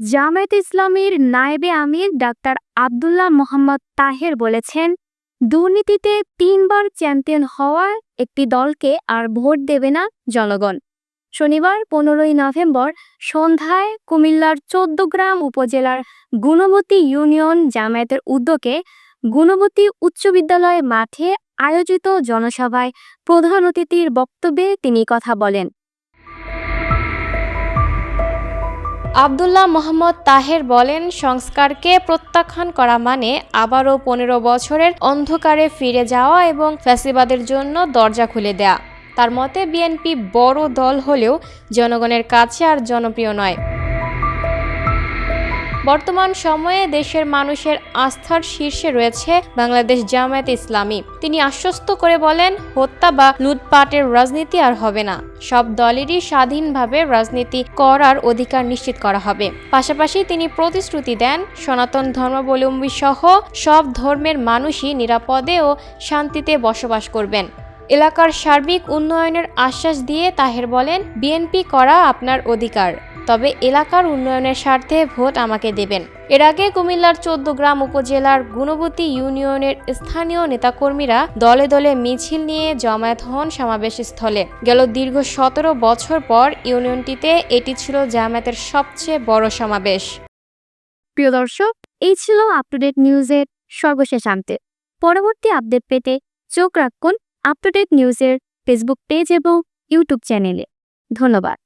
জামায়াত ইসলামীর নায়েবে আমির ডাক্তার আব্দুল্লাহ মোহাম্মদ তাহের বলেছেন, দুর্নীতিতে তিনবার চ্যাম্পিয়ন হওয়ার একটি দলকে আর ভোট দেবে না জনগণ। শনিবার পনেরোই নভেম্বর সন্ধ্যায় কুমিল্লার চৌদ্দগ্রাম উপজেলার গুণবতী ইউনিয়ন জামায়াতের উদ্যোগে গুণবতী উচ্চ বিদ্যালয় মাঠে আয়োজিত জনসভায় প্রধান অতিথির বক্তব্যে তিনি কথা বলেন। আবদুল্লাহ মোহাম্মদ তাহের বলেন, সংস্কারকে প্রত্যাখ্যান করা মানে আবারও পনেরো বছরের অন্ধকারে ফিরে যাওয়া এবং ফ্যাসিবাদের জন্য দরজা খুলে দেয়া। তার মতে, বিএনপি বড় দল হলেও জনগণের কাছে আর জনপ্রিয় নয়। বর্তমান সময়ে দেশের মানুষের আস্থার শীর্ষে রয়েছে বাংলাদেশ জামায়াত ইসলামী। তিনি আশ্বস্ত করে বলেন, হত্যা বা লুটপাটের রাজনীতি আর হবে না। সব দলেরই স্বাধীনভাবে রাজনীতি করার অধিকার নিশ্চিত করা হবে। পাশাপাশি তিনি প্রতিশ্রুতি দেন, সনাতন ধর্মাবলম্বী সহ সব ধর্মের মানুষই নিরাপদে ও শান্তিতে বসবাস করবেন। এলাকার সার্বিক উন্নয়নের আশ্বাস দিয়ে তাহের বলেন, বিএনপি করা আপনার অধিকার, তবে এলাকার উন্নয়নের স্বার্থে ভোট আমাকে দেবেন। এর আগে কুমিল্লার চোদ্দ গ্রাম উপজেলার গুণবতী ইউনিয়নের স্থানীয় নেতাকর্মীরা দলে দলে মিছিল নিয়ে জমায়েত হন সমাবেশ স্থলে গেল দীর্ঘ সতেরো বছর পর ইউনিয়নটিতে এটি ছিল জামায়াতের সবচেয়ে বড় সমাবেশ। প্রিয় দর্শক, এই ছিল আপ টু ডেট নিউজের সর্বশেষ আপডেট। পরবর্তী আপডেট পেতে চোখ রাখুন আপ টু ডেট নিউজের ফেসবুক পেজ এবং ইউটিউব চ্যানেলে ধন্যবাদ।